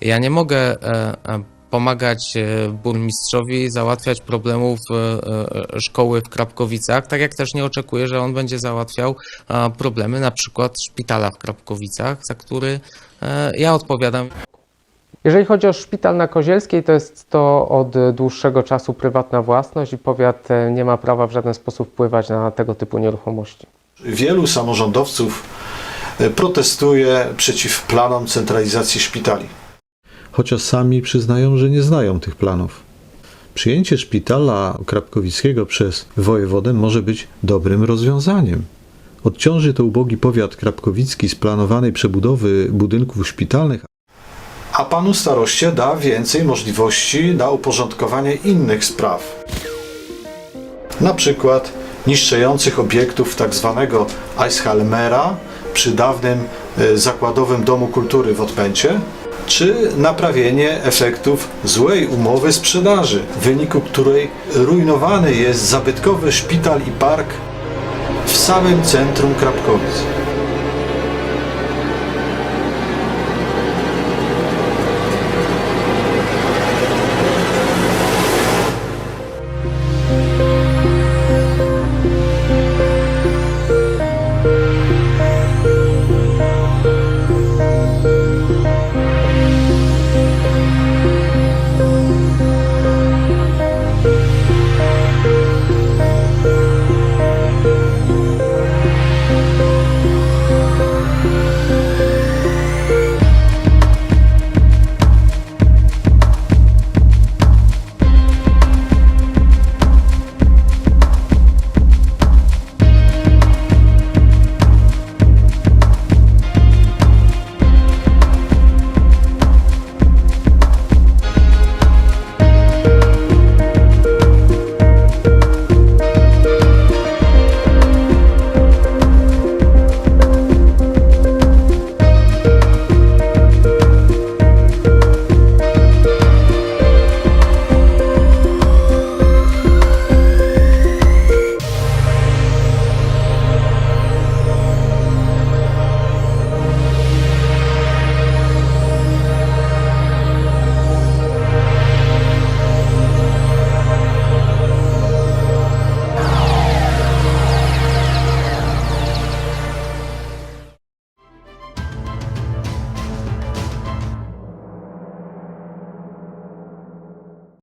Ja nie mogę e, e, pomagać e, burmistrzowi załatwiać problemów szkoły w Krapkowicach, tak jak też nie oczekuję, że on będzie załatwiał problemy na przykład szpitala w Krapkowicach, za który ja odpowiadam. Jeżeli chodzi o szpital na Kozielskiej, to jest to od dłuższego czasu prywatna własność i powiat nie ma prawa w żaden sposób wpływać na tego typu nieruchomości. Wielu samorządowców protestuje przeciw planom centralizacji szpitali. Chociaż sami przyznają, że nie znają tych planów. Przyjęcie szpitala krapkowickiego przez wojewodę może być dobrym rozwiązaniem. Odciąży to ubogi powiat krapkowicki z planowanej przebudowy budynków szpitalnych, A panu staroście da więcej możliwości na uporządkowanie innych spraw. Na przykład niszczejących obiektów tzw. Eishalmera przy dawnym e, zakładowym Domu Kultury w Odpęcie, czy naprawienie efektów złej umowy sprzedaży, w wyniku której rujnowany jest zabytkowy szpital i park w samym centrum Krapkowic.